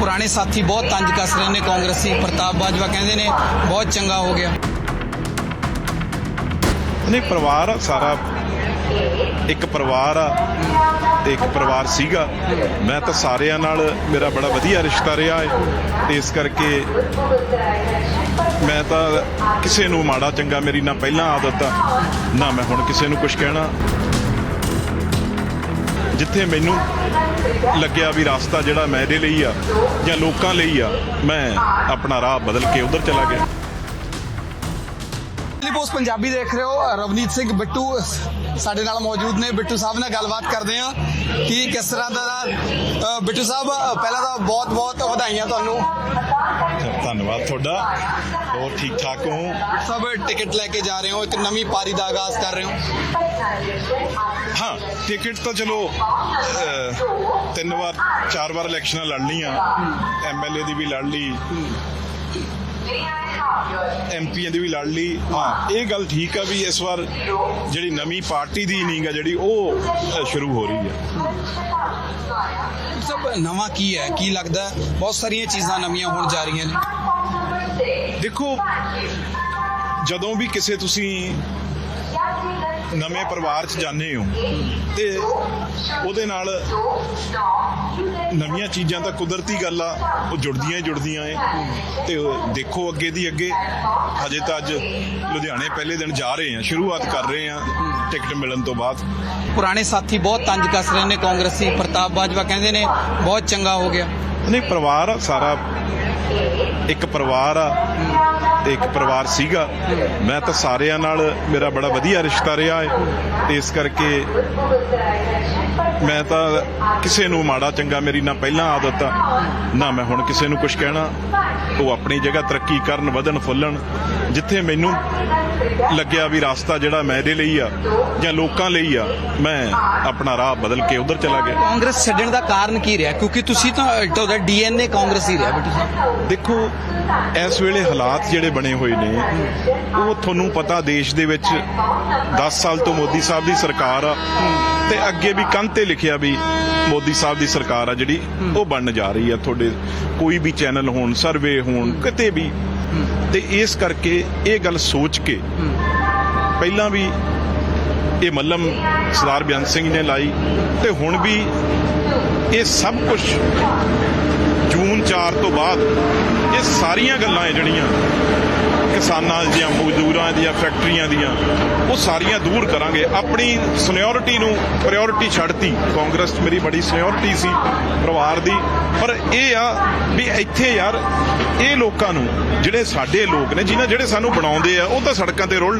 ਪੁਰਾਣੇ ਸਾਥੀ ਬਹੁਤ ਤੰਜ ਕੱਸ ਰਹੇ ਨੇ ਕਾਂਗਰਸੀ, ਪ੍ਰਤਾਪ ਬਾਜਵਾ ਕਹਿੰਦੇ ਨੇ ਬਹੁਤ ਚੰਗਾ ਹੋ ਗਿਆ। ਨਹੀਂ, ਪਰਿਵਾਰ ਆ ਸਾਰਾ ਇੱਕ ਪਰਿਵਾਰ ਆ ਤੇ ਇੱਕ ਪਰਿਵਾਰ ਸੀਗਾ। ਮੈਂ ਤਾਂ ਸਾਰਿਆਂ ਨਾਲ ਮੇਰਾ ਬੜਾ ਵਧੀਆ ਰਿਸ਼ਤਾ ਰਿਹਾ ਹੈ ਤੇ ਇਸ ਕਰਕੇ ਮੈਂ ਤਾਂ ਕਿਸੇ ਨੂੰ ਮਾੜਾ ਚੰਗਾ ਮੇਰੀ ਨਾ ਪਹਿਲਾਂ ਆਦਤ ਆ, ਨਾ ਮੈਂ ਹੁਣ ਕਿਸੇ ਨੂੰ ਕੁਝ ਕਹਿਣਾ। ਜਿੱਥੇ ਮੈਨੂੰ ਲੱਗਿਆ ਵੀ ਰਸਤਾ ਜਿਹੜਾ ਮੇਰੇ ਲਈ ਆ ਜਾਂ ਲੋਕਾਂ ਲਈ ਆ ਮੈਂ ਆਪਣਾ ਰਾਹ ਬਦਲ ਕੇ ਉਧਰ ਚਲਾ ਗਿਆ। ਪੋਸਟ ਪੰਜਾਬੀ ਦੇਖ ਰਹੇ ਹੋ। ਰਵਨੀਤ ਸਿੰਘ ਬਿੱਟੂ ਸਾਡੇ ਨਾਲ ਮੌਜੂਦ ਨੇ। ਬਿੱਟੂ ਸਾਹਿਬ ਨਾਲ ਗੱਲਬਾਤ ਕਰਦੇ ਹਾਂ ਕਿ ਕਿਸ ਤਰ੍ਹਾਂ ਦਾ ਬਿੱਟੂ ਸਾਹਿਬ ਪਹਿਲਾਂ ਤਾਂ ਬਹੁਤ ਬਹੁਤ ਵਧਾਈਆਂ ਤੁਹਾਨੂੰ। ਧੰਨਵਾਦ ਤੁਹਾਡਾ। ਹੋਰ ਠੀਕ ਠਾਕ ਹੋ। ਸਭ ਟਿਕਟ ਲੈ ਕੇ ਜਾ ਰਹੇ ਹੋ ਇੱਕ ਨਵੀਂ ਪਾਰੀ ਦਾ ਆਗਾਜ਼ ਕਰ ਰਹੇ ਹੋ। ਹਾਂ ਟਿਕਟ ਤਾਂ ਚਲੋ ਤਿੰਨ ਵਾਰ ਚਾਰ ਵਾਰ ਇਲੈਕਸ਼ਨਾਂ ਲੜ ਲਈਆਂ। ਐਮਐਲਏ ਦੀ ਵੀ ਲੜ ਲਈ। ਐਮਪੀਆਂ ਦੀ ਵੀ ਲੜ ਲਈ। ਹਾਂ ਇਹ ਗੱਲ ਠੀਕ ਆ ਵੀ ਇਸ ਵਾਰ ਜਿਹੜੀ ਨਵੀਂ ਪਾਰਟੀ ਦੀ ਇਨਿੰਗ ਆ ਜਿਹੜੀ ਉਹ ਸ਼ੁਰੂ ਹੋ ਰਹੀ ਆ। ਸਭ ਨਵਾਂ ਕੀ ਹੈ? ਕੀ ਲੱਗਦਾ? ਬਹੁਤ ਸਾਰੀਆਂ ਚੀਜ਼ਾਂ ਨਵੀਆਂ ਹੋਣ ਜਾ ਰਹੀਆਂ ਨੇ। ਦੇਖੋ ਜਦੋਂ ਵੀ ਕਿਸੇ ਤੁਸੀਂ ਨਵੇਂ ਪਰਿਵਾਰ 'ਚ ਜਾਂਦੇ ਹੋ ਤੇ ਉਹਦੇ ਨਾਲ ਨਵੀਆਂ ਚੀਜ਼ਾਂ ਤਾਂ ਕੁਦਰਤੀ ਗੱਲ ਆ ਉਹ ਜੁੜਦੀਆਂ ਹੀ ਜੁੜਦੀਆਂ ਏ ਤੇ ਦੇਖੋ ਅੱਗੇ ਦੀ ਅੱਗੇ ਹਜੇ ਤਾਂ ਅੱਜ ਲੁਧਿਆਣੇ ਪਹਿਲੇ ਦਿਨ ਜਾ ਰਹੇ ਆ ਸ਼ੁਰੂਆਤ ਕਰ ਰਹੇ ਆ ਟਿਕਟ ਮਿਲਣ ਤੋਂ ਬਾਅਦ। ਪੁਰਾਣੇ ਸਾਥੀ ਬਹੁਤ ਤੰਜ ਕੱਸ ਰਹੇ ਨੇ ਕਾਂਗਰਸੀ ਪ੍ਰਤਾਪ ਬਾਜਵਾ ਕਹਿੰਦੇ ਨੇ ਬਹੁਤ ਚੰਗਾ ਹੋ ਗਿਆ। ਨਹੀਂ ਪਰਿਵਾਰ ਆ ਸਾਰਾ ਇੱਕ ਪਰਿਵਾਰ ਆ। ਤੇ ਇੱਕ ਪਰਿਵਾਰ ਸੀਗਾ। ਮੈਂ ਤਾਂ ਸਾਰਿਆਂ ਨਾਲ ਮੇਰਾ ਬੜਾ ਵਧੀਆ ਰਿਸ਼ਤਾ ਰਿਹਾ ਹੈ। ਤੇ ਇਸ ਕਰਕੇ ਮੈਂ ਤਾਂ ਕਿਸੇ ਨੂੰ ਮਾੜਾ ਚੰਗਾ ਮੇਰੀ ਨਾ ਪਹਿਲਾਂ ਆਦਤ ਆ ਨਾ ਮੈਂ ਹੁਣ ਕਿਸੇ ਨੂੰ ਕੁਝ ਕਹਿਣਾ। ਉਹ ਆਪਣੀ ਜਗ੍ਹਾ ਤਰੱਕੀ ਕਰਨ ਵਧਣ ਫੁੱਲਣ। ਜਿੱਥੇ ਮੈਨੂੰ ਲੱਗਿਆ ਵੀ ਰਸਤਾ ਜਿਹੜਾ ਮੇਰੇ ਲਈ ਆ ਜਾਂ ਲੋਕਾਂ ਲਈ ਆ ਮੈਂ ਆਪਣਾ ਰਾਹ ਬਦਲ ਕੇ ਉਧਰ ਚਲਾ ਗਿਆ। ਕਾਂਗਰਸ ਛੱਡਣ ਦਾ ਕਾਰਨ ਕੀ ਰਿਹਾ? ਕਿਉਂਕਿ ਤੁਸੀਂ ਤਾਂ ਤੁਹਾਡਾ ਡੀਐਨਏ ਕਾਂਗਰਸੀ ਰਿਹਾ ਬਿੱਟੂ ਦੇਖੋ ਇਸ ਵੇਲੇ ਹਾਲਾਤ ਜਿਹੜੇ ਬਣੇ ਹੋਏ ਨੇ। ਉਹ ਤੁਹਾਨੂੰ ਪਤਾ ਦੇਸ਼ ਦੇ ਵਿੱਚ 10 ਸਾਲ ਤੋਂ ਮੋਦੀ ਸਾਹਿਬ ਦੀ ਸਰਕਾਰ ਆ। ਤੇ ਅੱਗੇ ਵੀ ਕੰਧ ਤੇ ਲਿਖਿਆ ਵੀ ਮੋਦੀ ਸਾਹਿਬ ਦੀ ਸਰਕਾਰ ਆ ਜਿਹੜੀ, ਉਹ ਬਣਨ ਜਾ ਰਹੀ ਆ ਤੁਹਾਡੇ ਕੋਈ ਵੀ ਚੈਨਲ ਹੋਣ, ਸਰਵੇ ਹੋਣ, ਕਿਤੇ ਵੀ। ਤੇ ਇਸ ਕਰਕੇ ਇਹ ਗੱਲ ਸੋਚ ਕੇ ਪਹਿਲਾਂ ਵੀ ਇਹ ਮੱਲਮ ਸਰਦਾਰ ਬਿਆਨ ਸਿੰਘ ਨੇ ਲਾਈ ਤੇ ਹੁਣ ਵੀ ਇਹ ਸਭ ਕੁਝ ਜੂਨ 4 ਤੋਂ ਬਾਅਦ ਇਹ ਸਾਰੀਆਂ ਗੱਲਾਂ ਹੈ ਜਿਹੜੀਆਂ ਕਿਸਾਨਾਂ ਦੀਆਂ, ਮਜ਼ਦੂਰਾਂ ਦੀਆਂ, ਫੈਕਟਰੀਆਂ ਦੀਆਂ, ਉਹ ਸਾਰੀਆਂ ਦੂਰ ਕਰਾਂਗੇ। ਆਪਣੀ ਸੀਨੀਅਰਿਟੀ ਨੂੰ ਪ੍ਰਾਇੋਰਟੀ ਛੱਡਤੀ। ਕਾਂਗਰਸ 'ਚ ਮੇਰੀ ਬੜੀ ਸੀਨੀਅਰਿਟੀ ਸੀ, ਪਰਿਵਾਰ ਦੀ। ਪਰ ਇਹ ਆ ਵੀ ਇੱਥੇ ਯਾਰ, ਇਹ ਲੋਕਾਂ ਨੂੰ, ਜਿਹੜੇ ਸਾਡੇ ਲੋਕ ਨੇ, ਜਿਨ੍ਹਾਂ ਜਿਹੜੇ ਸਾਨੂੰ ਬਣਾਉਂਦੇ ਆ, ਉਹ ਤਾਂ ਸੜਕਾਂ ਤੇ ਰੁਲਣ।